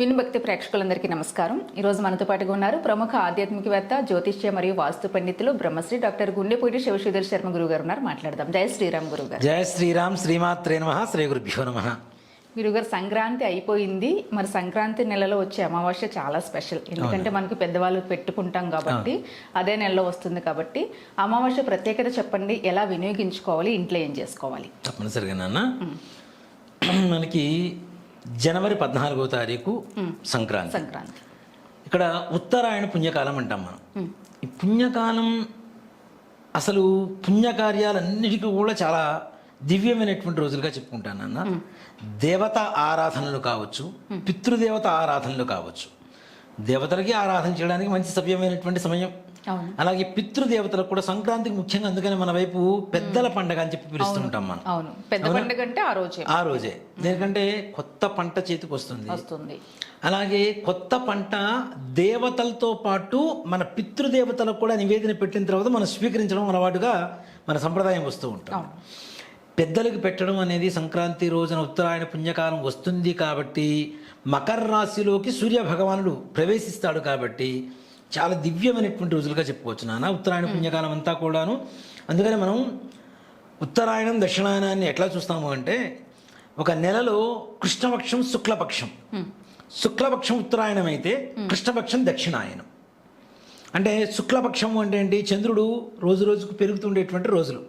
వినుభక్తి ప్రేక్షకులందరికీ నమస్కారం. ఈరోజు మనతో పాటుగా ఉన్నారు ప్రముఖ ఆధ్యాత్మికవేత్త జ్యోతిష్య మరియు వాస్తు పండితులు బ్రహ్మశ్రీ డాక్టర్ గుండెపూడి శివశ్రీధర్ శర్మ గురువు గారు ఉన్నారు. మాట్లాడదాం. జయ శ్రీరామ్ గురువు గారు జయ శ్రీరామ్. శ్రీమాత్రే నమ. శ్రీ గురుభ్యో నమ. గురుగారు సంక్రాంతి అయిపోయింది. మరి సంక్రాంతి నెలలో వచ్చే అమావాస్య చాలా స్పెషల్. ఎందుకంటే మనకి పెద్దవాళ్ళు పెట్టుకుంటాం కాబట్టి అదే నెలలో వస్తుంది కాబట్టి అమావాస్య ప్రత్యేకత చెప్పండి. ఎలా వినియోగించుకోవాలి? ఇంట్లో ఏం చేసుకోవాలి? తప్పనిసరిగా నాన్న. మనకి జనవరి పద్నాలుగో తారీఖు సంక్రాంతి. సంక్రాంతి. ఇక్కడ ఉత్తరాయణ పుణ్యకాలం అంటాం మనం. ఈ పుణ్యకాలం అసలు పుణ్యకార్యాలన్నిటికీ కూడా చాలా దివ్యమైనటువంటి రోజులుగా చెప్పుకుంటాను అన్న దేవత ఆరాధనలు కావచ్చు పితృదేవత ఆరాధనలు కావచ్చు. దేవతలకి ఆరాధన చేయడానికి మంచి సవ్యమైనటువంటి సమయం అలాగే పితృదేవతలకు కూడా సంక్రాంతికి ముఖ్యంగా అందుకని మన వైపు పెద్దల పండగ అని చెప్పి పిలుస్తూ ఉంటాం మనం. అవును. పెద్ద పండుగ అంటే ఆ రోజే. ఆ రోజే. ఎందుకంటే కొత్త పంట చేతికి వస్తుంది. వస్తుంది. అలాగే కొత్త పంట దేవతలతో పాటు మన పితృదేవతలకు కూడా నివేదన పెట్టిన తర్వాత మనం స్వీకరించడం అలవాటుగా మన సంప్రదాయం వస్తూ ఉంటాం పెద్దలకు పెట్టడం అనేది సంక్రాంతి రోజున ఉత్తరాయణ పుణ్యకాలం వస్తుంది కాబట్టి మకర రాశిలోకి సూర్య భగవానుడు ప్రవేశిస్తాడు కాబట్టి చాలా దివ్యమైనటువంటి రోజులుగా చెప్పుకోవచ్చు నాన్న ఉత్తరాయణ పుణ్యకాలం అంతా కూడాను. అందుకని మనం ఉత్తరాయణం దక్షిణాయనాన్ని ఎట్లా చూస్తాము అంటే ఒక నెలలో కృష్ణపక్షం శుక్లపక్షం. శుక్లపక్షం ఉత్తరాయణం అయితే కృష్ణపక్షం దక్షిణాయనం. అంటే శుక్లపక్షం అంటే ఏంటి? చంద్రుడు రోజు రోజుకు పెరుగుతుండేటువంటి రోజులు.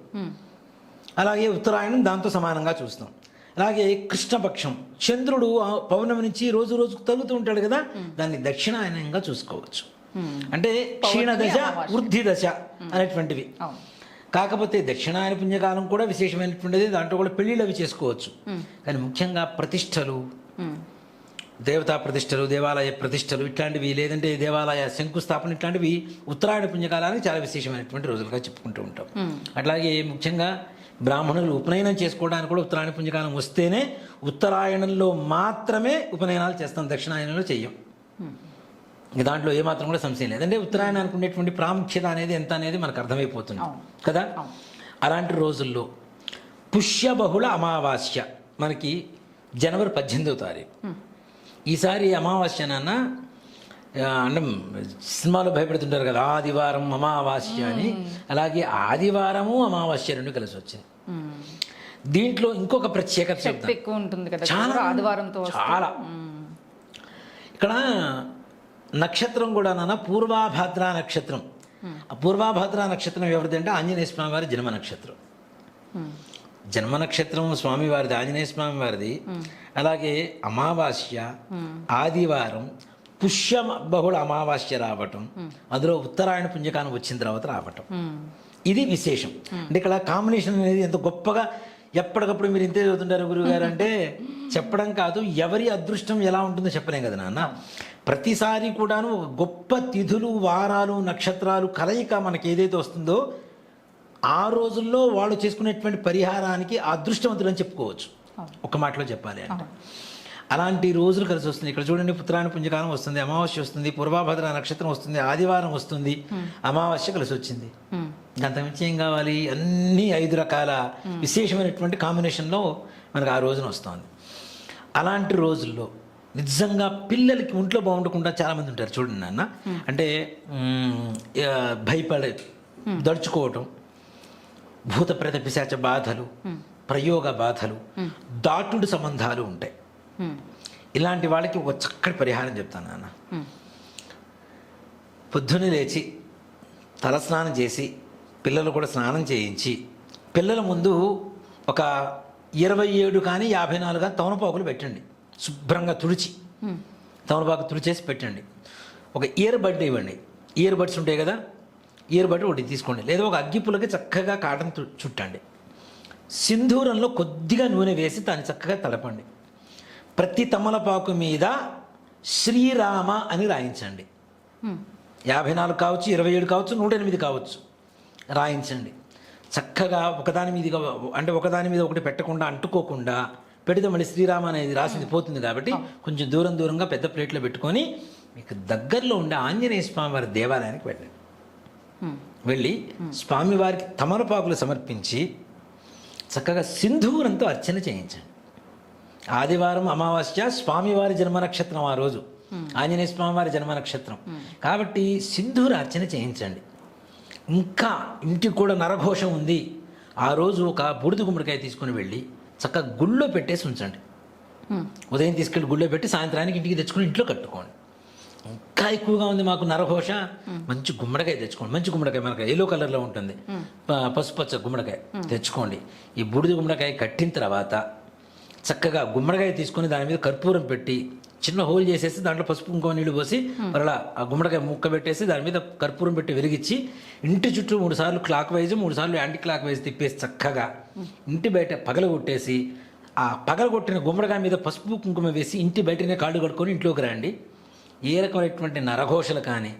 అలాగే ఉత్తరాయణం దాంతో సమానంగా చూస్తాం. అలాగే కృష్ణపక్షం. చంద్రుడు పౌర్ణమి నుంచి రోజు రోజుకు తగ్గుతూ ఉంటాడు కదా. దాన్ని దక్షిణాయనంగా చూసుకోవచ్చు. అంటే క్షీణ దశ వృద్ధి దశ అనేటువంటివి అవును. కాకపోతే దక్షిణాయన పుణ్యకాలం కూడా విశేషమైనటువంటిది. దాంట్లో కూడా పెళ్ళిళ్ళు అవి చేసుకోవచ్చు. కానీ ముఖ్యంగా ప్రతిష్టలు. దేవతా ప్రతిష్టలు దేవాలయ ప్రతిష్టలు ఇట్లాంటివి లేదంటే దేవాలయ శంకుస్థాపన ఇట్లాంటివి ఉత్తరాయణ పుణ్యకాలానికి చాలా విశేషమైనటువంటి రోజులుగా చెప్పుకుంటూ ఉంటాం. అట్లాగే ముఖ్యంగా బ్రాహ్మణులు ఉపనయనం చేసుకోవడానికి కూడా ఉత్తరాయణ పుణ్యకాలం వస్తేనే ఉత్తరాయణంలో మాత్రమే ఉపనయనాలు చేస్తాం దక్షిణాయనంలో చెయ్యం. దాంట్లో ఏమాత్రం కూడా సంశయం లేదు. అంటే ఉత్తరాయణానికి ఉండేటువంటి ప్రాముఖ్యత అనేది ఎంత అనేది మనకు అర్థమైపోతుంది. కదా? అలాంటి రోజుల్లో పుష్యబహుళ అమావాస్య మనకి జనవరి పద్దెనిమిదవ తారీఖు. ఈసారి అమావాస్య నాన్న అంటే సినిమాలో భయపెడుతుంటారు కదా ఆదివారం అమావాస్య అని. అలాగే ఆదివారము అమావాస్య రెండు కలిసి వచ్చింది. దీంట్లో ఇంకొక ప్రత్యేకత ఉంటుంది కదా చాలా ఆదివారంతో. చాలా. ఇక్కడ నక్షత్రం కూడా నాన్న పూర్వాభాద్ర నక్షత్రం. ఆ పూర్వాభాద్ర నక్షత్రం ఎవరిది అంటే ఆంజనేయ స్వామి వారి జన్మ నక్షత్రం. జన్మ నక్షత్రం స్వామివారిది ఆంజనేయ స్వామి వారిది. అలాగే అమావాస్య ఆదివారం పుష్య బహుళ అమావాస్య రావటం. అందులో ఉత్తరాయణ పుణ్యకాలం వచ్చిన తర్వాత రావటం. ఇది విశేషం. అంటే ఇక్కడ కాంబినేషన్ అనేది ఎంత గొప్పగా ఎప్పటికప్పుడు మీరు ఇంతే చదువుతుంటారు గురువు గారు అంటే చెప్పడం కాదు ఎవరి అదృష్టం ఎలా ఉంటుందో చెప్పలేం కదా నాన్న. ప్రతిసారి కూడాను ఒక గొప్ప తిథులు వారాలు నక్షత్రాలు కలయిక మనకి ఏదైతే వస్తుందో ఆ రోజుల్లో వాళ్ళు చేసుకునేటువంటి పరిహారానికి అదృష్టవంతులు అని చెప్పుకోవచ్చు. ఒక మాటలో చెప్పాలి అంటే. అలాంటి రోజులు కలిసి వస్తుంది. ఇక్కడ చూడండి పుత్రాయణ పుణ్యకాలం వస్తుంది అమావాస్య వస్తుంది పూర్వాభద్ర నక్షత్రం వస్తుంది ఆదివారం వస్తుంది అమావాస్య కలిసి వచ్చింది. హ్మ్. అంతకుమించి ఏం కావాలి? అన్ని ఐదు రకాల విశేషమైనటువంటి కాంబినేషన్లో మనకు ఆ రోజున వస్తుంది. అలాంటి రోజుల్లో నిజంగా పిల్లలకి ఒంట్లో బాగుండకుండా చాలామంది ఉంటారు చూడండి నాన్న. అంటే భయపడే దడుచుకోవటం భూత ప్రేత పిశాచ బాధలు ప్రయోగ బాధలు దాటుడు సంబంధాలు ఉంటాయి. ఇలాంటి వాళ్ళకి ఒక చక్కటి పరిహారం చెప్తాను నాన్న. పొద్దున్నే లేచి తలస్నానం చేసి పిల్లలు కూడా స్నానం చేయించి పిల్లల ముందు ఒక ఇరవై ఏడు కానీ యాభై నాలుగు కానీ తమలపాకులు పెట్టండి. శుభ్రంగా తుడిచి. తమలపాకు తుడిచేసి పెట్టండి. ఒక ఇయర్ బడ్ ఇవ్వండి. ఇయర్ బడ్స్ ఉంటాయి కదా ఇయర్ బడ్ ఒకటి తీసుకోండి. లేదా ఒక అగ్గిపులకి చక్కగా కాటన్ చుట్టండి. సింధూరంలో కొద్దిగా నూనె వేసి దాన్ని చక్కగా తలపండి. ప్రతి తమలపాకు మీద శ్రీరామ అని రాయించండి. యాభై నాలుగు కావచ్చు ఇరవై ఏడు కావచ్చు నూట ఎనిమిది కావచ్చు రాయించండి. చక్కగా ఒకదాని మీద అంటే ఒకదాని మీద ఒకటి పెట్టకుండా అంటుకోకుండా పెడితే మళ్ళీ శ్రీరామ అనేది రాసింది పోతుంది కాబట్టి కొంచెం దూరం దూరంగా పెద్ద ప్లేట్లో పెట్టుకొని మీకు దగ్గరలో ఉండే ఆంజనేయ స్వామి వారి దేవాలయానికి వెళ్ళండి. వెళ్ళి స్వామివారికి తమలపాకులు సమర్పించి చక్కగా సింధూరంతో అర్చన చేయించండి. ఆదివారం అమావాస్య స్వామివారి జన్మ నక్షత్రం ఆ రోజు. ఆంజనేయ స్వామివారి జన్మ నక్షత్రం కాబట్టి సింధూర అర్చన చేయించండి. ఇంకా ఇంటికి కూడా నరఘోషం ఉంది. ఆ రోజు ఒక బూడిద గుమ్మడికాయ తీసుకుని వెళ్ళి చక్కగా గుళ్ళో పెట్టేసి ఉంచండి. ఉదయం తీసుకెళ్ళి గుళ్ళో పెట్టి సాయంత్రానికి ఇంటికి తెచ్చుకుని ఇంట్లో కట్టుకోండి. ఇంకా ఎక్కువగా ఉంది మాకు నరఘోష. మంచి గుమ్మడికాయ తెచ్చుకోండి. మంచి గుమ్మడికాయ మనకి ఎల్లో కలర్లో ఉంటుంది. పసుపచ్చ గుమ్మడికాయ తెచ్చుకోండి. ఈ బూడిద గుమ్మడికాయ కట్టిన తర్వాత చక్కగా గుమ్మడికాయ తీసుకొని దాని మీద కర్పూరం పెట్టి చిన్న హోల్ చేసేసి దాంట్లో పసుపు కుంకుమ నీళ్ళు పోసి మరలా ఆ గుమ్మడికాయ ముక్క పెట్టేసి దాని మీద కర్పూరం పెట్టి వెలిగించి ఇంటి చుట్టూ మూడు సార్లు క్లాక్ వైజ్ మూడు సార్లు యాంటీ క్లాక్ వైజ్ తిప్పేసి చక్కగా ఇంటి బయట పగలగొట్టేసి ఆ పగలగొట్టిన గుమ్మడికాయ మీద పసుపు కుంకుమ వేసి ఇంటి బయటనే కాళ్ళు కట్టుకొని ఇంట్లోకి రండి. ఏ రకమైనటువంటి నరఘోషలు కానీ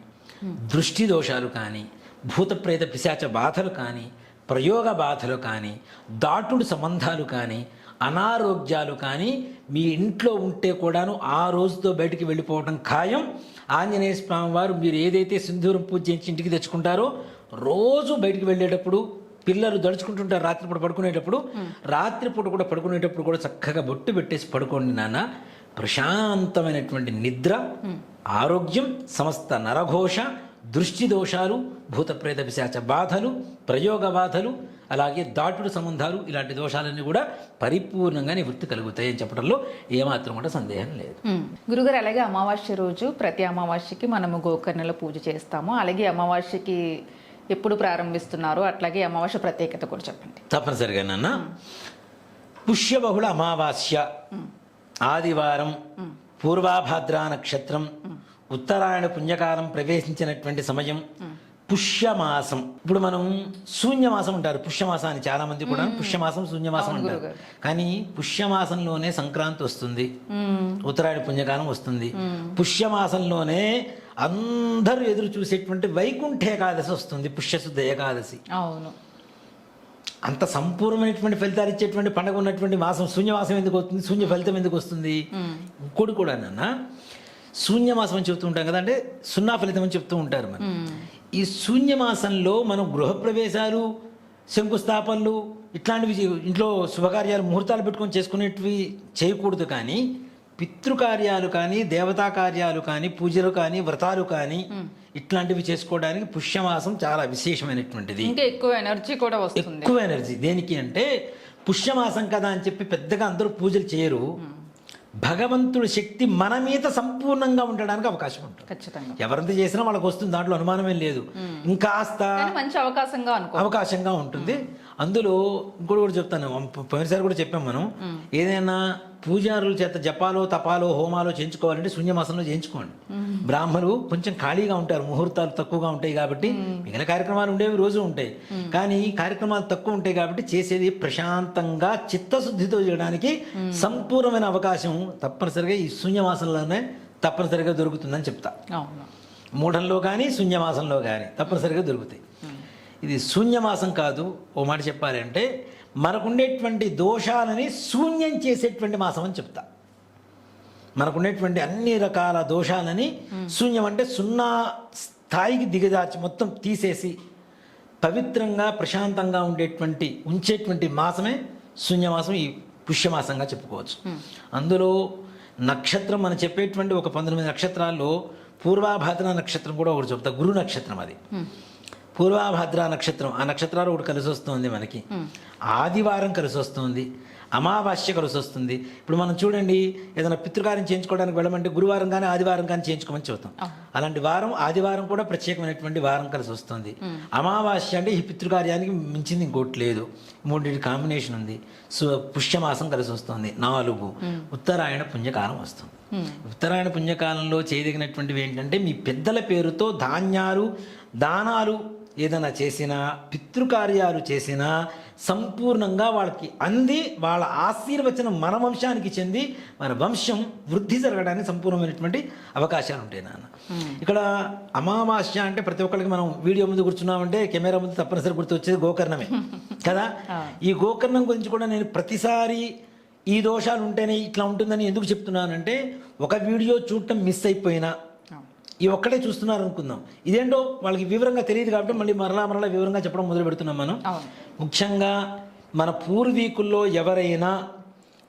దృష్టి దోషాలు కానీ భూత ప్రేత పిశాచ బాధలు కానీ ప్రయోగ బాధలు కానీ దాటుడు సంబంధాలు కానీ అనారోగ్యాలు కానీ మీ ఇంట్లో ఉంటే కూడాను ఆ రోజుతో బయటికి వెళ్ళిపోవడం ఖాయం. ఆంజనేయ స్వామి వారు మీరు ఏదైతే సింధూరం పూజ చేయించి ఇంటికి తెచ్చుకుంటారో రోజు బయటికి వెళ్ళేటప్పుడు పిల్లలు దడుచుకుంటుంటారు రాత్రిపూట పడుకునేటప్పుడు. రాత్రిపూట కూడా పడుకునేటప్పుడు కూడా చక్కగా బొట్టు పెట్టేసి పడుకోండి నాన్న. ప్రశాంతమైనటువంటి నిద్ర ఆరోగ్యం సమస్త నరఘోష దృష్టి దోషాలు భూతప్రేత పిశాచ బాధలు ప్రయోగ బాధలు అలాగే దాటుడు సంబంధాలు ఇలాంటి దోషాలన్నీ కూడా పరిపూర్ణంగా నివృత్తి కలుగుతాయని చెప్పడంలో ఏమాత్రం కూడా సందేహం లేదు. గురుగారు అలాగే అమావాస్య రోజు ప్రతి అమావాస్యకి మనము గోకర్ణలో పూజ చేస్తాము. అలాగే అమావాస్యకి ఎప్పుడు ప్రారంభిస్తున్నారో అట్లాగే అమావాస్య ప్రత్యేకత కూడా చెప్పండి. తప్పనిసరిగా నాన్న. పుష్యబహుళ అమావాస్య ఆదివారం పూర్వాభాద్రా నక్షత్రం ఉత్తరాయణ పుణ్యకాలం ప్రవేశించినటువంటి సమయం పుష్యమాసం. ఇప్పుడు మనం శూన్యమాసం ఉంటారు పుష్యమాసాన్ని చాలా మంది కూడా పుష్యమాసం శూన్యమాసం అంటారు. కానీ పుష్యమాసంలోనే సంక్రాంతి వస్తుంది. ఉత్తరాయణ పుణ్యకాలం వస్తుంది. పుష్యమాసంలోనే అందరూ ఎదురు చూసేటువంటి వైకుంఠ ఏకాదశి వస్తుంది పుష్యశుద్ధ ఏకాదశి. అవును. అంత సంపూర్ణమైనటువంటి ఫలితాలు ఇచ్చేటువంటి పండుగ ఉన్నటువంటి మాసం శూన్యమాసం ఎందుకు వస్తుంది శూన్య ఫలితం ఎందుకు వస్తుంది? ఇంకోటి కూడా నాన్న శూన్యమాసం అని చెప్తూ ఉంటాం కదా అంటే సున్నా ఫలితం అని చెప్తూ ఉంటారు మనం ఈ శూన్యమాసంలో మనం గృహప్రవేశాలు శంకుస్థాపనలు ఇట్లాంటివి ఇంట్లో శుభకార్యాలు ముహూర్తాలు పెట్టుకొని చేసుకునేటివి చేయకూడదు కానీ పితృకార్యాలు కానీ దేవతా కార్యాలు కానీ పూజలు కానీ వ్రతాలు కానీ ఇట్లాంటివి చేసుకోవడానికి పుష్యమాసం చాలా విశేషమైనటువంటిది. ఇంకా ఎక్కువ ఎనర్జీ కూడా వస్తుంది. ఎక్కువ ఎనర్జీ. దేనికి అంటే పుష్యమాసం కదా అని చెప్పి పెద్దగా అందరూ పూజలు చేయరు. భగవంతుడి శక్తి మన మీద సంపూర్ణంగా ఉండడానికి అవకాశం ఉంటుంది. ఖచ్చితంగా. ఎవరంత చేసినా వాళ్ళకి వస్తుంది దాంట్లో అనుమానమేం లేదు. ఇంకాస్త కానీ మంచి అవకాశంగా అవకాశంగా ఉంటుంది. అందులో ఇంకోటి కూడా చెప్తాను. పోయినసారి కూడా చెప్పాం మనం. ఏదైనా పూజారుల చేత జపాలో తపాలో హోమాలో చేయించుకోవాలంటే శూన్యమాసంలో చేయించుకోండి. బ్రాహ్మలు కొంచెం ఖాళీగా ఉంటారు. ముహూర్తాలు తక్కువగా ఉంటాయి కాబట్టి మిగిలిన కార్యక్రమాలు ఉండేవి రోజు ఉంటాయి. కానీ కార్యక్రమాలు తక్కువ ఉంటాయి కాబట్టి చేసేది ప్రశాంతంగా చిత్తశుద్ధితో చేయడానికి సంపూర్ణమైన అవకాశం తప్పనిసరిగా ఈ శూన్యమాసంలోనే తప్పనిసరిగా దొరుకుతుందని చెప్తా. మూఢంలో కానీ శూన్యమాసంలో కానీ తప్పనిసరిగా దొరుకుతాయి. ఇది శూన్యమాసం కాదు. ఓ మాట చెప్పాలి అంటే మనకుండేటువంటి దోషాలని శూన్యం చేసేటువంటి మాసం అని చెప్తా. మనకుండేటువంటి అన్ని రకాల దోషాలని శూన్యం అంటే సున్నా స్థాయికి దిగజార్చి మొత్తం తీసేసి పవిత్రంగా ప్రశాంతంగా ఉండేటువంటి ఉంచేటువంటి మాసమే శూన్యమాసం ఈ పుష్యమాసంగా చెప్పుకోవచ్చు. అందులో నక్షత్రం మనం చెప్పేటువంటి ఒక పంతొమ్మిది నక్షత్రాల్లో పూర్వాభాద్ర నక్షత్రం కూడా ఒకటి చెప్తా గురు నక్షత్రం అది. పూర్వాభద్ర నక్షత్రం ఆ నక్షత్రాలు ఒకటి కలిసి వస్తుంది మనకి. ఆదివారం కలిసి వస్తుంది అమావాస్య కలిసి వస్తుంది. ఇప్పుడు మనం చూడండి ఏదైనా పితృకార్యం చేయించుకోవడానికి వెళ్ళమంటే గురువారం కానీ ఆదివారం కానీ చేయించుకోమని చెబుతాం. అలాంటి వారం ఆదివారం కూడా ప్రత్యేకమైనటువంటి వారం కలిసి వస్తుంది. అమావాస్య అంటే ఈ పితృకార్యానికి మించింది ఇంకోటి లేదు. మూడింటి కాంబినేషన్ ఉంది. సో పుష్యమాసం కలిసి వస్తుంది. నాలుగు ఉత్తరాయణ పుణ్యకాలం వస్తుంది. ఉత్తరాయణ పుణ్యకాలంలో చేయదగినటువంటివి ఏంటంటే మీ పెద్దల పేరుతో ధాన్యాలు దానాలు ఏదైనా చేసినా పితృకార్యాలు చేసినా సంపూర్ణంగా వాళ్ళకి అంది వాళ్ళ ఆశీర్వచనం మన వంశానికి చెంది మన వంశం వృద్ధి జరగడానికి సంపూర్ణమైనటువంటి అవకాశాలు ఉంటాయి నాన్న. ఇక్కడ అమావాస్య అంటే ప్రతి ఒక్కరికి మనం వీడియో ముందు కూర్చున్నామంటే కెమెరా ముందు తప్పనిసరి గుర్తు వచ్చేది గోకర్ణమే. కదా? ఈ గోకర్ణం గురించి కూడా నేను ప్రతిసారి ఈ దోషాలు ఉంటేనే ఇట్లా ఉంటుందని ఎందుకు చెప్తున్నానంటే ఒక వీడియో చూడటం మిస్ అయిపోయినా. ఈ ఒక్కటే చూస్తున్నారు అనుకుందాం ఇదేంటో వాళ్ళకి వివరంగా తెలియదు కాబట్టి మళ్ళీ మరలా మరలా వివరంగా చెప్పడం మొదలు పెడుతున్నాం మనం. ముఖ్యంగా మన పూర్వీకుల్లో ఎవరైనా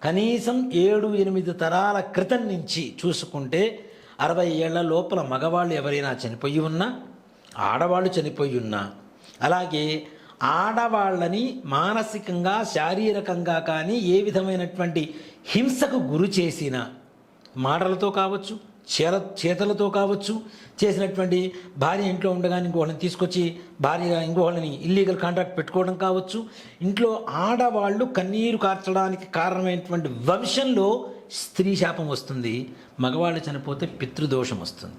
కనీసం ఏడు ఎనిమిది తరాల క్రితం నుంచి చూసుకుంటే అరవై ఏళ్ళ లోపల మగవాళ్ళు ఎవరైనా చనిపోయి ఉన్నా ఆడవాళ్ళు చనిపోయి ఉన్నా అలాగే ఆడవాళ్ళని మానసికంగా శారీరకంగా కానీ ఏ విధమైనటువంటి హింసకు గురి చేసిన మాటలతో కావచ్చు చేల చేతలతో కావచ్చు చేసినటువంటి భార్య ఇంట్లో ఉండగానే ఇంకోళ్ళని తీసుకొచ్చి భార్య ఇంకోళ్ళని ఇల్లీగల్ కాంట్రాక్ట్ పెట్టుకోవడం కావచ్చు. ఇంట్లో ఆడవాళ్ళు కన్నీరు కార్చడానికి కారణమైనటువంటి వంశంలో స్త్రీ శాపం వస్తుంది మగవాళ్ళు చనిపోతే పితృదోషం వస్తుంది.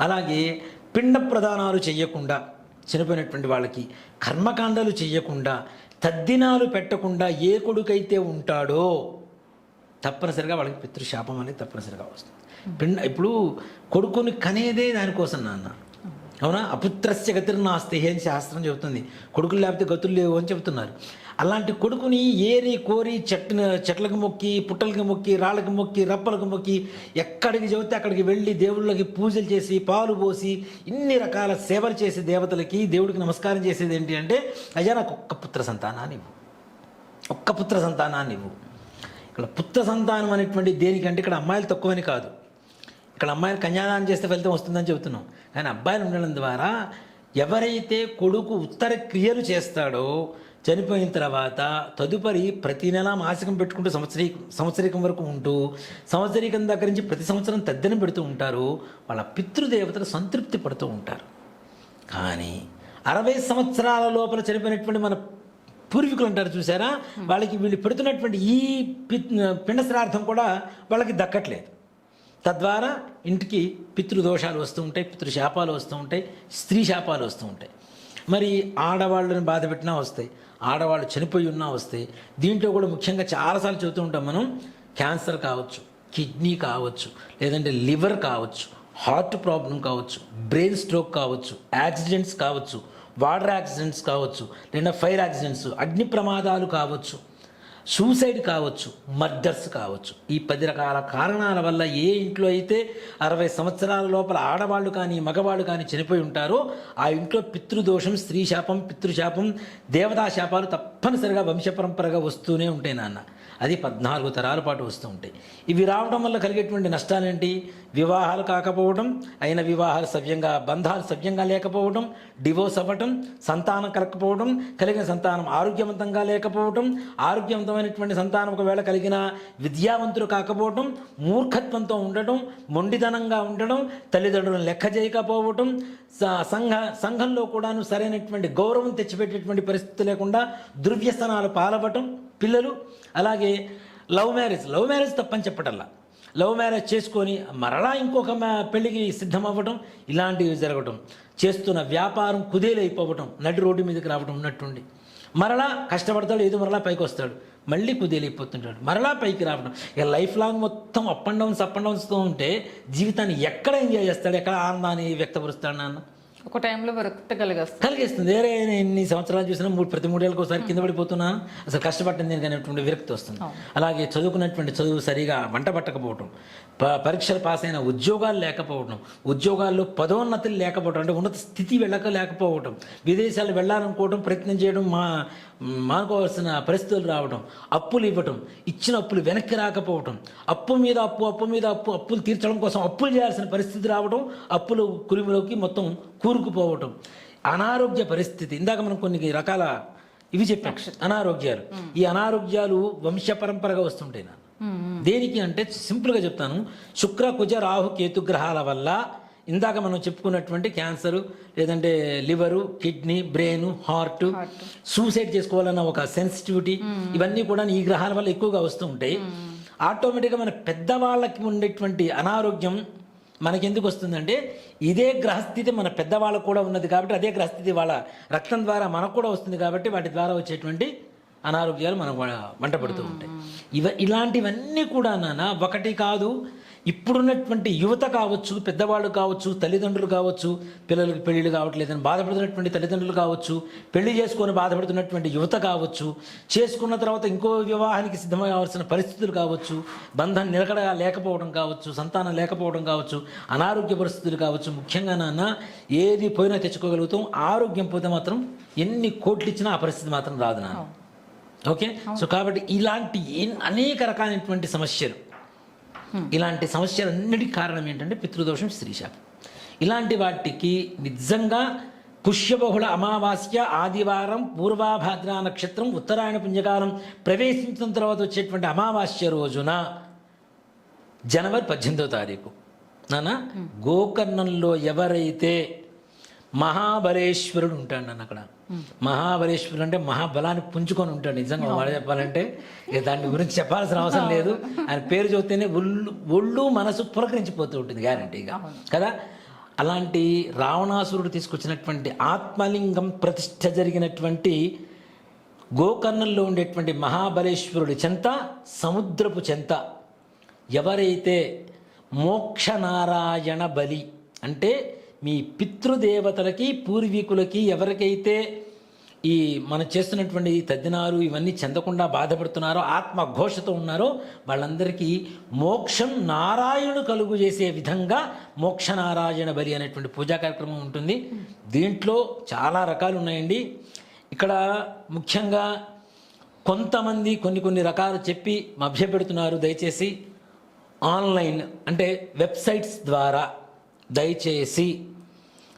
అలాగే పిండ ప్రదానాలు చేయకుండా చనిపోయినటువంటి వాళ్ళకి కర్మకాండాలు చేయకుండా తద్దినాలు పెట్టకుండా ఏ కొడుకైతే ఉంటాడో తప్పనిసరిగా వాళ్ళకి పితృశాపం అనేది తప్పనిసరిగా వస్తుంది. పిండ ఇప్పుడు కొడుకుని కనేదే దానికోసం నాన్న. అవునా? అపుత్రస్య గతిర్నాస్తి అని శాస్త్రం చెబుతుంది. కొడుకులు లేకపోతే గతులు లేవు అని చెబుతున్నారు. అలాంటి కొడుకుని ఏరి కోరి చెట్టు చెట్లకు మొక్కి పుట్టలకి మొక్కి రాళ్ళకి మొక్కి రప్పలకు మొక్కి ఎక్కడికి చెబితే అక్కడికి వెళ్ళి దేవుళ్ళకి పూజలు చేసి పాలు పోసి ఇన్ని రకాల సేవలు చేసి దేవతలకి దేవుడికి నమస్కారం చేసేది ఏంటి అంటే అయ్యా నాకు ఒక్క పుత్ర సంతానాన్ని ఇవ్వు. ఒక్క పుత్ర సంతానాన్ని ఇవ్వు. ఇక్కడ పుత్ర సంతానం అనేటువంటి దేనికంటే ఇక్కడ అమ్మాయిలు తక్కువని కాదు. ఇక్కడ అమ్మాయిలు కన్యాదానం చేస్తే ఫలితం వస్తుందని చెబుతున్నాం. కానీ అబ్బాయిలు ఉండడం ద్వారా ఎవరైతే కొడుకు ఉత్తర క్రియలు చేస్తాడో చనిపోయిన తర్వాత తదుపరి ప్రతి నెల మాసికం పెట్టుకుంటూ సంవత్సరీ సంవత్సరికం వరకు ఉంటూ సంవత్సరికం దగ్గర నుంచి ప్రతి సంవత్సరం తద్దెన పెడుతూ ఉంటారు. వాళ్ళ పితృదేవతలు సంతృప్తి పడుతూ ఉంటారు. కానీ అరవై సంవత్సరాల లోపల చనిపోయినటువంటి మన పూర్వీకులు అంటారు చూసారా? వాళ్ళకి వీళ్ళు పెడుతున్నటువంటి ఈ పిండ శ్రార్థం కూడా వాళ్ళకి దక్కట్లేదు. తద్వారా ఇంటికి పితృదోషాలు వస్తూ ఉంటాయి పితృశాపాలు వస్తూ ఉంటాయి స్త్రీ శాపాలు వస్తూ ఉంటాయి. మరి ఆడవాళ్ళని బాధ పెట్టినా వస్తాయి ఆడవాళ్ళు చనిపోయి ఉన్నా వస్తాయి. దీంట్లో కూడా ముఖ్యంగా చాలాసార్లు చెబుతూ ఉంటాం మనం క్యాన్సర్ కావచ్చు కిడ్నీ కావచ్చు లేదంటే లివర్ కావచ్చు హార్ట్ ప్రాబ్లం కావచ్చు బ్రెయిన్ స్ట్రోక్ కావచ్చు యాక్సిడెంట్స్ కావచ్చు వాటర్ యాక్సిడెంట్స్ కావచ్చు లేదా ఫైర్ యాక్సిడెంట్స్ అగ్ని ప్రమాదాలు కావచ్చు. సూసైడ్ కావచ్చు మర్డర్స్ కావచ్చు. ఈ పది రకాల కారణాల వల్ల ఏ ఇంట్లో అయితే అరవై సంవత్సరాల లోపల ఆడవాళ్ళు కానీ మగవాళ్ళు కానీ చనిపోయి ఉంటారో ఆ ఇంట్లో పితృదోషం స్త్రీ శాపం పితృశాపం దేవతా శాపాలు తప్పనిసరిగా వంశపరంపరగా వస్తూనే ఉంటాయి నాన్న. అది పద్నాలుగు తరాల పాటు వస్తూ ఉంటాయి. ఇవి రావడం వల్ల కలిగేటువంటి నష్టాలేంటి? వివాహాలు కాకపోవడం అయిన వివాహాలు సవ్యంగా బంధాలు సవ్యంగా లేకపోవడం డివోర్స్ అవ్వటం సంతానం కలగకపోవడం కలిగిన సంతానం ఆరోగ్యవంతంగా లేకపోవడం ఆరోగ్యవంతమైనటువంటి సంతానం ఒకవేళ కలిగిన విద్యావంతులు కాకపోవడం మూర్ఖత్వంతో ఉండటం మొండితనంగా ఉండడం తల్లిదండ్రులను లెక్క చేయకపోవడం సంఘ సంఘంలో కూడాను సరైనటువంటి గౌరవం తెచ్చిపెట్టేటువంటి పరిస్థితి లేకుండా దుర్వ్యసనాలు పాలవటం పిల్లలు అలాగే లవ్ మ్యారేజ్ లవ్ మ్యారేజ్ తప్పని చెప్పటల్లా లవ్ మ్యారేజ్ చేసుకొని మరలా ఇంకొక పెళ్ళికి సిద్ధం అవ్వటం ఇలాంటివి జరగటం చేస్తున్న వ్యాపారం కుదేలైపోవటం నడి రోడ్డు మీదకి రావడం ఉన్నట్టుండి. మరలా కష్టపడతాడు ఏదో మరలా పైకి వస్తాడు మళ్ళీ కుదేలైపోతుంటాడు. మరలా పైకి రావడం ఇక లైఫ్ లాంగ్ మొత్తం up and downs up and డౌన్స్తో ఉంటే జీవితాన్ని ఎక్కడ ఎంజాయ్ చేస్తాడు ఎక్కడ ఆనందాన్ని వ్యక్తపరుస్తాడు నాన్న? ఒక టైంలో విరక్తి కలిగేస్తుంది. కలిగిస్తుంది. వేరే నేను ఎన్ని సంవత్సరాలు చూసినా మూడు ప్రతి మూడేళ్ళకి ఒకసారి కింద పడిపోతున్నా అసలు కష్టపడ్డం దీనికి అనేటువంటి విరక్తి వస్తుంది. అలాగే చదువుకున్నటువంటి చదువు సరిగా వంట పట్టకపోవటం ప- పరీక్షలు పాస్ అయిన ఉద్యోగాలు లేకపోవడం ఉద్యోగాల్లో పదోన్నతులు లేకపోవడం అంటే ఉన్నత స్థితి వెళ్ళక లేకపోవడం విదేశాలు వెళ్ళాలనుకోవడం ప్రయత్నం చేయడం మా మానుకోవాల్సిన పరిస్థితులు రావడం అప్పులు ఇవ్వటం ఇచ్చిన అప్పులు వెనక్కి రాకపోవటం అప్పు మీద అప్పు అప్పు మీద అప్పు అప్పులు తీర్చడం కోసం అప్పులు చేయాల్సిన పరిస్థితి రావడం అప్పులు కురిమిలోకి మొత్తం కూరుకుపోవటం అనారోగ్య పరిస్థితి. ఇందాక మనం కొన్ని రకాల ఇవి చెప్పాం అనారోగ్యాలు. ఈ అనారోగ్యాలు వంశ పరంపరగా వస్తుంటాయి నాకు దేనికి అంటే సింపుల్గా చెప్తాను. శుక్ర కుజ రాహు కేతు గ్రహాల వల్ల ఇందాక మనం చెప్పుకున్నటువంటి క్యాన్సర్ లేదంటే liver kidney brain heart suicide చేసుకోవాలన్న ఒక సెన్సిటివిటీ ఇవన్నీ కూడా ఈ గ్రహాల వల్ల ఎక్కువగా వస్తూ ఉంటాయి. ఆటోమేటిక్గా మన పెద్దవాళ్ళకి ఉండేటువంటి అనారోగ్యం మనకెందుకు వస్తుందంటే ఇదే గ్రహస్థితి మన పెద్దవాళ్ళకు కూడా ఉన్నది కాబట్టి అదే గ్రహస్థితి వాళ్ళ రక్తం ద్వారా మనకు కూడా వస్తుంది కాబట్టి వాటి ద్వారా వచ్చేటువంటి అనారోగ్యాలు మనకు వంట పడుతూ ఉంటాయి. ఇవ ఇలాంటివన్నీ కూడా నాన్న ఒకటి కాదు ఇప్పుడున్నటువంటి యువత కావచ్చు పెద్దవాళ్ళు కావచ్చు తల్లిదండ్రులు కావచ్చు పిల్లలకి పెళ్ళిళ్ళు కావట్లేదని బాధపడుతున్నటువంటి తల్లిదండ్రులు కావచ్చు పెళ్ళి చేసుకొని బాధపడుతున్నటువంటి యువత కావచ్చు చేసుకున్న తర్వాత ఇంకో వివాహానికి సిద్ధమయ్యాల్సిన పరిస్థితులు కావచ్చు బంధం నిలకడగా లేకపోవడం కావచ్చు సంతానం లేకపోవడం కావచ్చు అనారోగ్య పరిస్థితులు కావచ్చు ముఖ్యంగా నాన్న ఏది పోయినా తెచ్చుకోగలుగుతాం ఆరోగ్యం పోతే మాత్రం ఎన్ని కోట్లు ఇచ్చినా ఆ పరిస్థితి మాత్రం రాదు నాన్న. ఓకే? సో కాబట్టి ఇలాంటి అనేక రకాలైనటువంటి సమస్యలు ఇలాంటి సమస్యలన్నిటికీ కారణం ఏంటంటే పితృదోషం స్త్రీశాపం. ఇలాంటి వాటికి నిజంగా పుష్యబహుళ అమావాస్య ఆదివారం పూర్వాభాద్ర నక్షత్రం ఉత్తరాయణ పుణ్యకాలం ప్రవేశించిన తర్వాత వచ్చేటువంటి అమావాస్య రోజున జనవరి పద్దెనిమిదో తారీఖు. నాన్న గోకర్ణంలో ఎవరైతే మహాబలేశ్వరుడు ఉంటాడు నన్ను అక్కడ. మహాబలేశ్వరుడు అంటే మహాబలాన్ని పుంజుకొని ఉంటాడు. నిజంగా వాడు చెప్పాలంటే దాని గురించి చెప్పాల్సిన అవసరం లేదు. ఆయన పేరు చూస్తేనే ఒళ్ళు ఒళ్ళు మనసు పులకరించిపోతూ ఉంటుంది గ్యారంటీగా కదా? అలాంటి రావణాసురుడు తీసుకొచ్చినటువంటి ఆత్మలింగం ప్రతిష్ఠ జరిగినటువంటి గోకర్ణంలో ఉండేటువంటి మహాబలేశ్వరుడి చెంత సముద్రపు చెంత. ఎవరైతే మోక్షనారాయణ బలి అంటే మీ పితృదేవతలకి పూర్వీకులకి ఎవరికైతే ఈ మనం చేస్తున్నటువంటి తద్దినారు ఇవన్నీ చెందకుండా బాధపడుతున్నారో ఆత్మఘోషతో ఉన్నారో వాళ్ళందరికీ మోక్షం నారాయణుడు కలుగు చేసే విధంగా మోక్ష నారాయణ బలి అనేటువంటి పూజా కార్యక్రమం ఉంటుంది. దీంట్లో చాలా రకాలు ఉన్నాయండి. ఇక్కడ ముఖ్యంగా కొంతమంది కొన్ని కొన్ని రకాలు చెప్పి మభ్యపెడుతున్నారు దయచేసి ఆన్లైన్ అంటే వెబ్సైట్స్ ద్వారా దయచేసి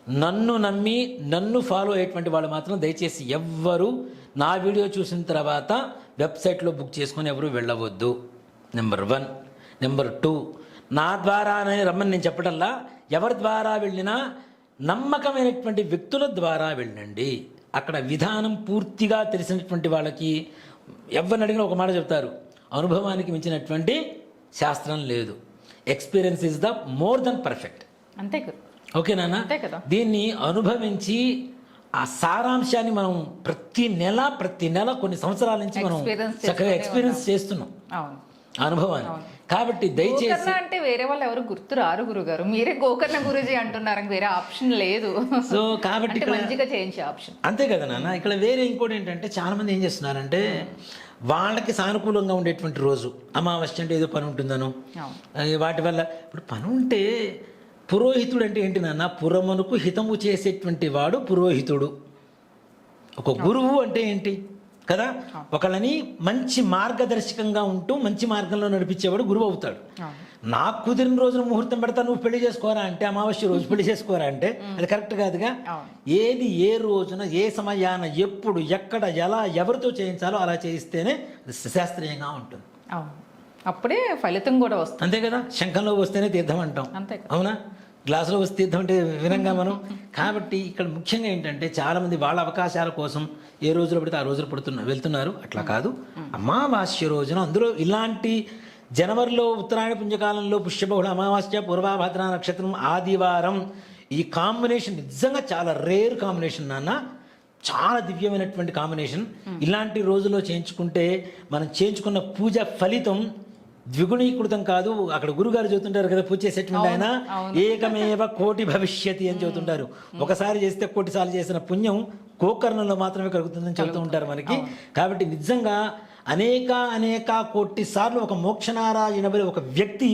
నన్ను నమ్మి నన్ను ఫాలో అయ్యేటువంటి వాళ్ళు మాత్రం దయచేసి ఎవ్వరు నా వీడియో చూసిన తర్వాత వెబ్సైట్లో బుక్ చేసుకొని ఎవరు వెళ్ళవద్దు. నెంబర్ వన్ నెంబర్ టూ నా ద్వారానే రమ్మని నేను చెప్పటల్లా ఎవరి ద్వారా వెళ్ళినా నమ్మకమైనటువంటి వ్యక్తుల ద్వారా వెళ్ళండి. అక్కడ విధానం పూర్తిగా తెలిసినటువంటి వాళ్ళకి ఎవరిని అడిగినా ఒక మాట చెప్తారు. అనుభవానికి మించినటువంటి శాస్త్రం లేదు. Experience is the more than perfect అంతే అంతే కదా. దీన్ని అనుభవించి ఆ సారాంశాన్ని మనం ప్రతి నెల ప్రతి నెల కొన్ని సంవత్సరాల నుంచి మనం చక్కగా ఎక్స్పీరియన్స్ చేస్తున్నాం. అనుభవాన్ని. కాబట్టి దయచేసి అంటే వేరే వాళ్ళు ఎవరు గుర్తు రారు గురుగారు. మీరే గోకర్ణ గురుజీ అంటున్నారు వేరే ఆప్షన్ లేదు. సో కాబట్టి మంచిగా చేయించే ఆప్షన్. అంతే కదా నాన్న? ఇక్కడ వేరే ఇంకోటి ఏంటంటే చాలా మంది ఏం చేస్తున్నారంటే వాళ్ళకి సానుకూలంగా ఉండేటువంటి రోజు. అమావాస్య అంటే ఏదో పని ఉంటుందను. వాటి వల్ల ఇప్పుడు పని ఉంటే పురోహితుడు అంటే ఏంటి నాన్న? పురమునకు హితము చేసేటువంటి వాడు పురోహితుడు. ఒక గురువు అంటే ఏంటి? కదా? ఒకళ్ళని మంచి మార్గదర్శకంగా ఉంటూ మంచి మార్గంలో నడిపించేవాడు గురువు అవుతాడు. నాకు కుదిరిన రోజున ముహూర్తం పెడతా నువ్వు పెళ్ళి చేసుకోరా అంటే అమావాస్య రోజు పెళ్ళి చేసుకోరా అంటే అది కరెక్ట్ కాదుగా? ఏది ఏ రోజున ఏ సమయాన ఎప్పుడు ఎక్కడ ఎలా ఎవరితో చేయించాలో అలా చేయిస్తేనే శాస్త్రీయంగా ఉంటుంది. అప్పుడే ఫలితం కూడా వస్తుంది. అంతే కదా? శంఖంలో వస్తేనే తీర్థం అంటాం. అంతే అవునా? గ్లాసులో వస్తే తీర్థం అంటే వినంగా మనం. కాబట్టి ఇక్కడ ముఖ్యంగా ఏంటంటే చాలా మంది వాళ్ళ అవకాశాల కోసం ఏ రోజులో పడితే ఆ రోజులు పడుతున్నా వెళ్తున్నారు. అట్లా కాదు. అమావాస్య రోజున అందులో ఇలాంటి జనవరిలో ఉత్తరాయణ పుణ్యకాలంలో పుష్యబహుళ అమావాస్య పూర్వాభద్ర నక్షత్రం ఆదివారం ఈ కాంబినేషన్ నిజంగా చాలా రేర్ కాంబినేషన్ నాన్న. చాలా దివ్యమైనటువంటి కాంబినేషన్. ఇలాంటి రోజుల్లో చేయించుకుంటే మనం చేయించుకున్న పూజ ఫలితం ద్విగుణీకృతం కాదు. అక్కడ గురుగారు చెబుతుంటారు కదా పూజ చేసేటువంటి ఆయన ఏకమేవ కోటి భవిష్యతి అని చెబుతుంటారు. ఒకసారి చేస్తే కోటి సార్లు చేసిన పుణ్యం గోకర్ణంలో మాత్రమే కలుగుతుందని చెబుతూ ఉంటారు మనకి. కాబట్టి నిజంగా అనేక అనేక కోటి సార్లు ఒక మోక్షనారాయణ బలి ఒక వ్యక్తి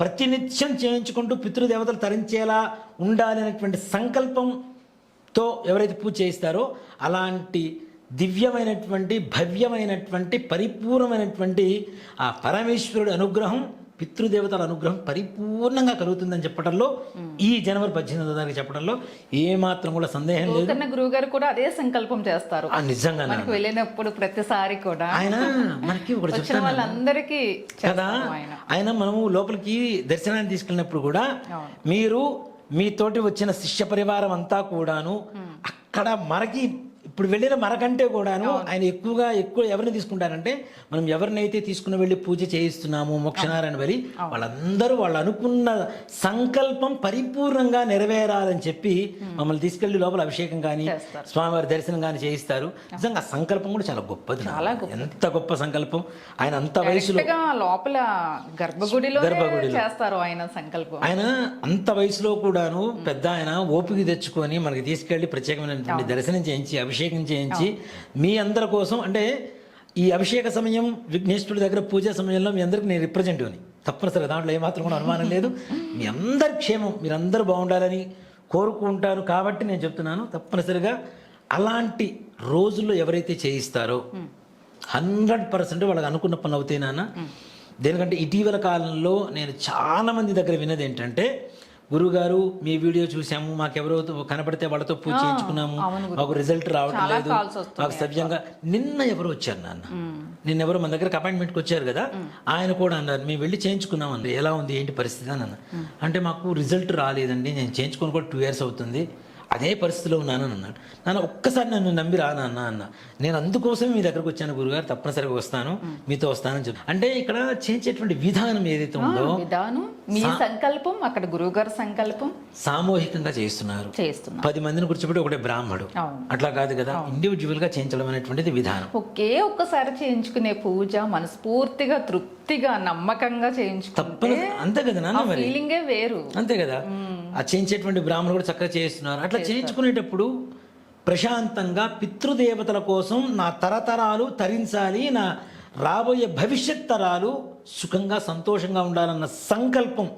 ప్రతినిత్యం చేయించుకుంటూ పితృదేవతలు తరించేలా ఉండాలి అనేటువంటి సంకల్పంతో ఎవరైతే పూజ చేయిస్తారో అలాంటి దివ్యమైనటువంటి భవ్యమైనటువంటి పరిపూర్ణమైనటువంటి ఆ పరమేశ్వరుడి అనుగ్రహం పితృదేవతల అనుగ్రహం పరిపూర్ణంగా కలుగుతుందని చెప్పడంలో ఈ జనవరి పద్దెనిమిదో తారీఖు చెప్పడంలో ఏమాత్రం కూడా సందేహం లేదు. గురువు గారు కూడా అదే సంకల్పం చేస్తారు. నిజంగా మనకు వెళ్ళినప్పుడు ప్రతిసారి కూడా ఆయన మనకి ఒకటి చెప్తాను. వాళ్ళందరికీ కదా ఆయన. మనము లోపలికి దర్శనాన్ని తీసుకెళ్ళినప్పుడు కూడా. మీరు మీతోటి వచ్చిన శిష్య పరివారం అంతా కూడాను అక్కడ మనకి ఇప్పుడు వెళ్ళిన మనకంటే కూడాను ఆయన ఎక్కువగా ఎక్కువ ఎవరిని తీసుకుంటారంటే మనం ఎవరినైతే తీసుకుని వెళ్ళి పూజ చేయిస్తున్నాము మోక్షనారాయణ బలి వాళ్ళందరూ వాళ్ళు అనుకున్న సంకల్పం పరిపూర్ణంగా నెరవేరాలని చెప్పి మమ్మల్ని తీసుకెళ్ళి లోపల అభిషేకం కానీ. స్వామివారి దర్శనం కానీ చేయిస్తారు. నిజంగా ఆ సంకల్పం కూడా చాలా గొప్పది ఎంత గొప్ప సంకల్పం. ఆయన అంత వయసులో లోపల గర్భగుడిలో గర్భగుడిలో. చేస్తారు ఆయన సంకల్పం. ఆయన అంత వయసులో కూడాను పెద్ద ఆయన ఓపిక తెచ్చుకొని మనకి తీసుకెళ్ళి ప్రత్యేకమైనటువంటి దర్శనం చేయించి అభిషేకం చేయించి మీ అందరి కోసం అంటే ఈ అభిషేక సమయం విఘ్నేశ్వరుడి దగ్గర పూజ సమయంలో మీ అందరికి నేను రిప్రజెంటివ్ని తప్పనిసరిగా దాంట్లో ఏమాత్రం కూడా అనుమానం లేదు. మీ అందరి క్షేమం మీరందరూ బాగుండాలని కోరుకుంటారు కాబట్టి నేను చెప్తున్నాను. తప్పనిసరిగా అలాంటి రోజుల్లో ఎవరైతే చేయిస్తారో హండ్రెడ్ పర్సెంట్ వాళ్ళకి అనుకున్న పని అవుతాయి నాన్న. దేనికంటే ఇటీవల కాలంలో నేను చాలా మంది దగ్గర విన్నది ఏంటంటే గురుగారు మీ వీడియో చూసాము మాకెవరో కనపడితే వాళ్ళతో పూజ చేయించుకున్నాము. మాకు రిజల్ట్ రావడం లేదు. మాకు సవ్యంగా నిన్న ఎవరు వచ్చారు నాన్న. నిన్న ఎవరు మన దగ్గరకు అపాయింట్మెంట్కి వచ్చారు కదా. ఆయన కూడా అన్నారు మేము వెళ్ళి చేయించుకున్నాం అండి ఎలా ఉంది? ఏంటి పరిస్థితి? అని అన్న అంటే మాకు రిజల్ట్ రాలేదండి. నేను చేయించుకొని కూడా టూ ఇయర్స్ అవుతుంది. అదే పరిస్థితిలో ఉన్నాను అని అన్నాడు. నాన్న ఒక్కసారి నన్ను నమ్మి రా నాన్న అన్న. నేను అందుకోసమే మీ దగ్గరకు వచ్చాను గురుగారు. తప్పనిసరిగా వస్తాను. మీతో వస్తానని చెప్పి. అంటే ఇక్కడ చేయించేటువంటి విధానం ఏదైతే ఉందో విధానం. మీ సంకల్పం అక్కడ గురువు గారి సంకల్పం. సామూహికంగా చేస్తున్నారు చేస్తున్నాం పది మందిని కూర్చోబెట్టి ఒకటే బ్రాహ్మడు. అట్లా కాదు కదా. ఇండివిజువల్గా చేయించడం అనేటువంటిది విధానం. ఒకే ఒక్కసారి చేయించుకునే పూజ మనస్ఫూర్తిగా తృప్తిగా నమ్మకంగా చేయించుకుంటే అంతే కదా ఫీలింగే వేరు. అంతే కదా? ఆ చేయించేటువంటి బ్రాహ్మణులు కూడా చక్కగా చేయిస్తున్నారు అట్లా చేయించుకునేటప్పుడు ప్రశాంతంగా పితృదేవతల కోసం నా తరతరాలు తరించాలి నా రాబోయే భవిష్యత్ తరాలు సుఖంగా సంతోషంగా ఉండాలన్న సంకల్పం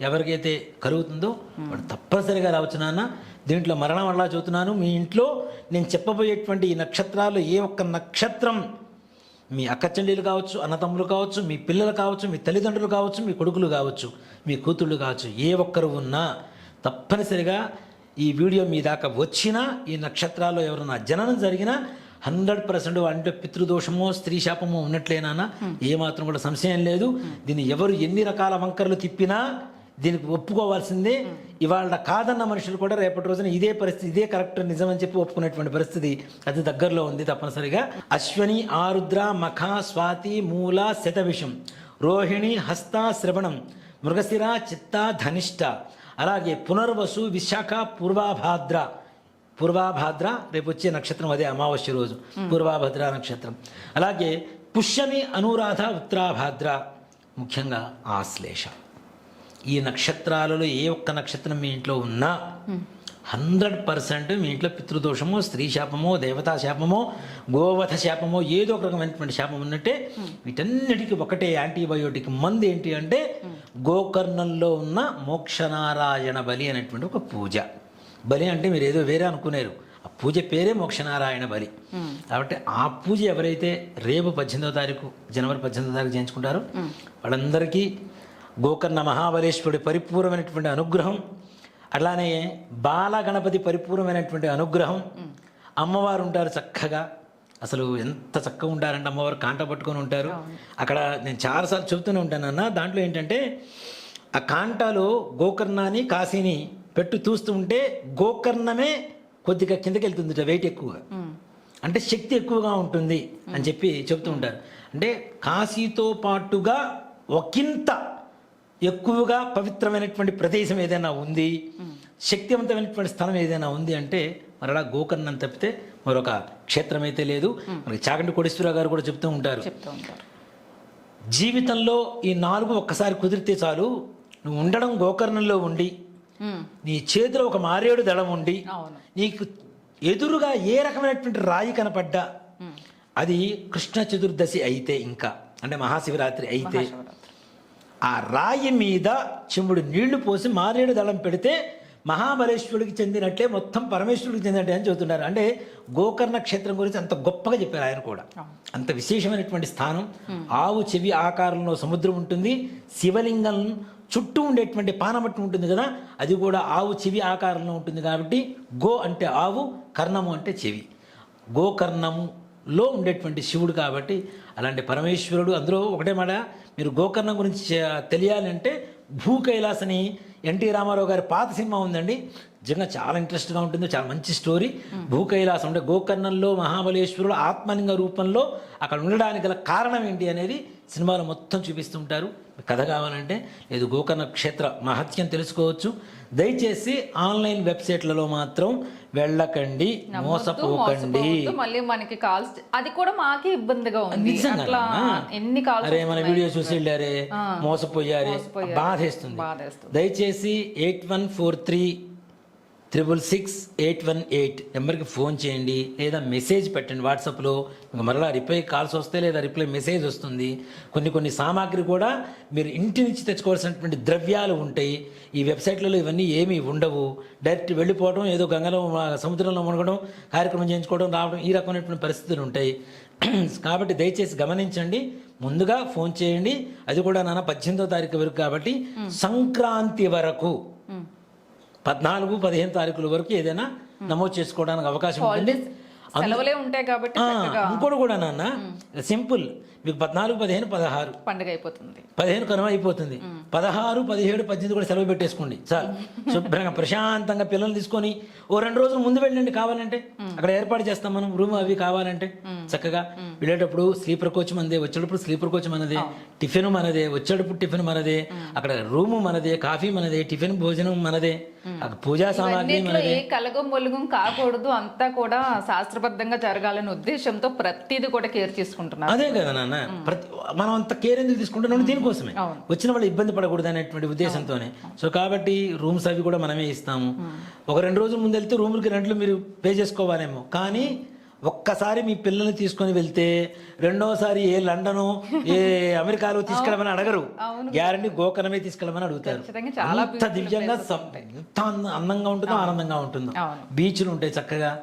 ఎవరికైతే కలుగుతుందో వాడు తప్పనిసరిగా రావచ్చు నాన్న. దీంట్లో మరణం వల్ల చెబుతున్నాను మీ ఇంట్లో నేను చెప్పబోయేటువంటి ఈ నక్షత్రాలు ఏ ఒక్క నక్షత్రం మీ అక్క చెల్లెలు కావచ్చు అన్నతమ్ములు కావచ్చు మీ పిల్లలు కావచ్చు మీ తల్లిదండ్రులు కావచ్చు మీ కొడుకులు కావచ్చు మీ కూతుళ్ళు కావచ్చు ఏ ఒక్కరు ఉన్నా తప్పనిసరిగా ఈ వీడియో మీ దాకా వచ్చినా ఈ నక్షత్రాల్లో ఎవరైనా జననం జరిగినా హండ్రెడ్ పర్సెంట్ అంటే పితృదోషమో స్త్రీ శాపమో ఉన్నట్లేనా ఏమాత్రం కూడా సంశయం లేదు. దీన్ని ఎవరు ఎన్ని రకాల వంకరలు తిప్పినా దీనికి ఒప్పుకోవాల్సిందే. ఇవాళ కాదన్న మనుషులు కూడా రేపటి రోజున ఇదే పరిస్థితి ఇదే కరెక్ట్ నిజం అని చెప్పి ఒప్పుకునేటువంటి పరిస్థితి అది దగ్గరలో ఉంది తప్పనిసరిగా. అశ్వని ఆరుద్ర మఖ స్వాతి మూల శతవిషం. రోహిణి హస్త శ్రవణం. మృగశిర చిత్త ధనిష్ట. అలాగే పునర్వసు విశాఖ పూర్వాభాద్ర. పూర్వాభాద్ర రేపు వచ్చే నక్షత్రం అదే అమావాస్య రోజు. పూర్వాభద్ర నక్షత్రం. అలాగే పుష్యమి అనురాధ ఉత్తరాభాద్ర. ముఖ్యంగా ఆశ్లేష ఈ నక్షత్రాలలో ఏ ఒక్క నక్షత్రం మీ ఇంట్లో ఉన్నా హండ్రెడ్ పర్సెంట్ మీ ఇంట్లో పితృదోషమో స్త్రీ శాపమో దేవతా శాపమో గోవధ శాపమో ఏదో ఒక రకమైనటువంటి శాపం ఉన్నట్టే వీటన్నిటికీ ఒకటే యాంటీబయోటిక్ మందు ఏంటి అంటే గోకర్ణంలో ఉన్న మోక్షనారాయణ బలి అనేటువంటి ఒక పూజ. బలి అంటే మీరు ఏదో వేరే అనుకునేరు. ఆ పూజ పేరే మోక్షనారాయణ బలి. కాబట్టి ఆ పూజ ఎవరైతే రేపు పద్దెనిమిదో తారీఖు జనవరి పద్దెనిమిదో తారీఖు చేయించుకుంటారో వాళ్ళందరికీ గోకర్ణ మహాబలేశ్వరుడి పరిపూర్ణమైనటువంటి అనుగ్రహం అట్లానే బాలగణపతి పరిపూర్ణమైనటువంటి అనుగ్రహం. అమ్మవారు ఉంటారు చక్కగా. అసలు ఎంత చక్కగా ఉంటారంటే అమ్మవారు కాంట పట్టుకొని ఉంటారు. అక్కడ నేను చాలాసార్లు చెబుతూనే ఉంటానన్న దాంట్లో ఏంటంటే ఆ కాంటాలో గోకర్ణాన్ని కాశీని పెట్టు చూస్తూ ఉంటే గోకర్ణమే కొద్దిగా కిందకి వెళ్తుంది వెయిట్ ఎక్కువగా అంటే శక్తి ఎక్కువగా ఉంటుంది అని చెప్పి చెప్తూ ఉంటారు. అంటే కాశీతో పాటుగా ఒకంత ఎక్కువగా పవిత్రమైనటువంటి ప్రదేశం ఏదైనా ఉంది శక్తివంతమైనటువంటి స్థలం ఏదైనా ఉంది అంటే మరలా గోకర్ణం తప్పితే మరొక క్షేత్రం అయితే లేదు మనకి చాగంటి కోటేశ్వరరావు గారు కూడా చెప్తూ ఉంటారు. చెప్తూ ఉంటారు. జీవితంలో ఈ నాలుగు ఒక్కసారి కుదిరితే చాలు. నువ్వు ఉండడం గోకర్ణంలో ఉండి నీ చేతిలో ఒక మారేడు దళం ఉండి నీకు ఎదురుగా ఏ రకమైనటువంటి రాయి కనపడ్డా అది కృష్ణ చతుర్దశి అయితే ఇంకా అంటే మహాశివరాత్రి అయితే. ఆ రాయి మీద చెంబుడు నీళ్ళు పోసి మారేడు దళం పెడితే మహాబలేశ్వరుడికి చెందినట్లే మొత్తం పరమేశ్వరుడికి చెందినట్టే అని చెబుతున్నారు. అంటే గోకర్ణ క్షేత్రం గురించి అంత గొప్పగా చెప్పారు ఆయన కూడా. అంత విశేషమైనటువంటి స్థానం. ఆవు చెవి ఆకారంలో సముద్రం ఉంటుంది. శివలింగం చుట్టూ ఉండేటువంటి పానమట్టి ఉంటుంది కదా అది కూడా ఆవు చెవి ఆకారంలో ఉంటుంది కాబట్టి గో అంటే ఆవు కర్ణము అంటే చెవి. గోకర్ణములో ఉండేటువంటి శివుడు కాబట్టి అలాంటి పరమేశ్వరుడు అందులో ఒకటే మాట మీరు గోకర్ణం గురించి చే- తెలియాలి అంటే భూ కైలాసని ఎన్టీ రామారావు గారి పాత సినిమా ఉందండి. నిజంగా చాలా ఇంట్రెస్ట్గా ఉంటుంది చాలా మంచి స్టోరీ. భూ కైలాసం అంటే గోకర్ణంలో మహాబలేశ్వరుడు ఆత్మలింగ రూపంలో అక్కడ ఉండడానికి గల కారణం ఏంటి అనేది సినిమాలో మొత్తం చూపిస్తుంటారు. కథ కావాలంటే లేదు గోకర్ణ క్షేత్ర మహత్యం తెలుసుకోవచ్చు. దయచేసి ఆన్లైన్ వెబ్సైట్లలో మాత్రం వెళ్ళకండి మోసపోకండి. మళ్ళీ మనకి కాల్స్ అది కూడా మాకే ఇబ్బందిగా ఉంది. అట్లా ఎన్ని కాల్స్ అరే మన వీడియో చూసి వెళ్ళారే మోసపోయారే. బాధేస్తుంది. బాధేస్తుంది. దయచేసి eight one four three triple six eight one eight నెంబర్కి ఫోన్ చేయండి లేదా మెసేజ్ పెట్టండి వాట్సాప్లో. మరలా రిప్లై కాల్స్ వస్తే లేదా రిప్లై మెసేజ్ వస్తుంది. కొన్ని కొన్ని సామాగ్రి కూడా మీరు ఇంటి నుంచి తెచ్చుకోవాల్సినటువంటి ద్రవ్యాలు ఉంటాయి. ఈ వెబ్సైట్లలో ఇవన్నీ ఏమీ ఉండవు. డైరెక్ట్ వెళ్ళిపోవడం ఏదో గంగలో సముద్రంలో మునగడం కార్యక్రమం చేయించుకోవడం రావడం ఈ రకమైనటువంటి పరిస్థితులు ఉంటాయి. కాబట్టి దయచేసి గమనించండి. ముందుగా ఫోన్ చేయండి. అది కూడా నాన్న పద్దెనిమిదో తారీఖు వరకు కాబట్టి సంక్రాంతి వరకు. పద్నాలుగు పదిహేను తారీఖుల వరకు ఏదైనా నమోదు చేసుకోవడానికి అవకాశం ఉంటుంది. సెలవులే ఉంటాయి కాబట్టి ఇంకోటి కూడా నాన్న సింపుల్. మీకు పద్నాలుగు పదిహేను పదహారు. పండుగ అయిపోతుంది. పదిహేను కనుమ అయిపోతుంది. పదహారు పదిహేడు పద్దెనిమిది కూడా సెలవు పెట్టేసుకోండి. చాలు శుభ్రంగా ప్రశాంతంగా పిల్లల్ని తీసుకొని ఓ రెండు రోజులు ముందు వెళ్ళండి కావాలంటే. అక్కడ ఏర్పాటు చేస్తాం మనం రూమ్ అవి కావాలంటే. చక్కగా వెళ్ళేటప్పుడు స్లీపర్ కోచ్ మనదే వచ్చేటప్పుడు స్లీపర్ కోచ్ మనదే టిఫిన్ మనదే వచ్చేటప్పుడు టిఫిన్ మనదే అక్కడ రూము మనదే కాఫీ మనదే టిఫిన్ భోజనం మనదే పూజా సామాగ్రి కలగం మొలుగం కాకూడదు అంతా కూడా శాస్త్రబద్ధంగా జరగాలనే ఉద్దేశంతో ప్రతిదీ కూడా కేర్ తీసుకుంటున్నారు అదే కదా నాన్న. ప్రతి మనం అంత కేర్ ఎందుకు తీసుకుంటున్నాం దీనికోసమే. వచ్చిన వాళ్ళు ఇబ్బంది పడకూడదు అనేటువంటి ఉద్దేశంతోనే. సో కాబట్టి రూమ్స్ అవి కూడా మనమే ఇస్తాము. ఒక రెండు రోజుల ముందు వెళ్తే రూములకి రెంట్లు మీరు పే చేసుకోవాలేమో. కానీ ఒక్కసారి మీ పిల్లల్ని తీసుకొని వెళ్తే రెండోసారి ఏ లండను ఏ అమెరికాలో తీసుకెళ్ళమని అడగరు. గ్యారంటీ గోకర్ణమే తీసుకెళ్ళమని అడుగుతారు. అంత దివ్యంగా ఎంత అంద- అందంగా ఉంటుందో ఆనందంగా ఉంటుందో. బీచ్లు ఉంటాయి చక్కగా.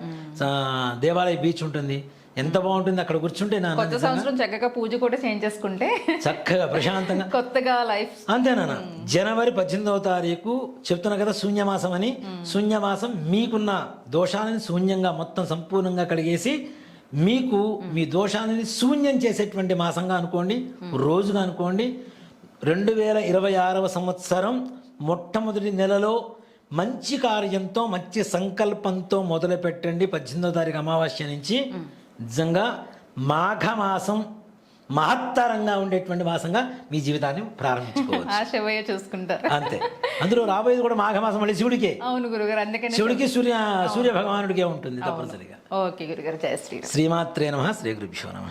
దేవాలయ బీచ్ ఉంటుంది. ఎంత బాగుంటుంది అక్కడ కూర్చుంటే నా కొత్త సంవత్సరం చక్కగా పూజ కూడా చేయించేసుకుంటే చక్కగా ప్రశాంతంగా. కొత్తగా లైఫ్ అంతేనా జనవరి పద్దెనిమిదవ తారీఖు చెప్తున్నా కదా శూన్యమాసం అని. శూన్యమాసం మీకున్న దోషాలను శూన్యంగా మొత్తం సంపూర్ణంగా కడిగేసి మీకు మీ దోషాలని శూన్యం చేసేటువంటి మాసంగా అనుకోండి రోజుగా అనుకోండి రెండు వేల ఇరవై ఆరవ సంవత్సరం మొట్టమొదటి నెలలో మంచి కార్యంతో మంచి సంకల్పంతో మొదలు పెట్టండి పద్దెనిమిదో తారీఖు అమావాస్య నుంచి. నిజంగా మాఘమాసం మహత్తరంగా ఉండేటువంటి మాసంగా మీ జీవితాన్ని ప్రారంభించుకోవచ్చు. చూసుకుంటారు. అంతే. అందులో రాబోయేది కూడా మాఘమాసం మళ్ళీ శివుడికే. అవును గురుగారు అందుకని శివుడికి సూర్య సూర్య భగవానుడికే ఉంటుంది తప్పనిసరిగా. ఓకే గురుగారు జయ శ్రీరామ్. శ్రీమాత్రే నమ శ్రీ గురుభ్యో నమ.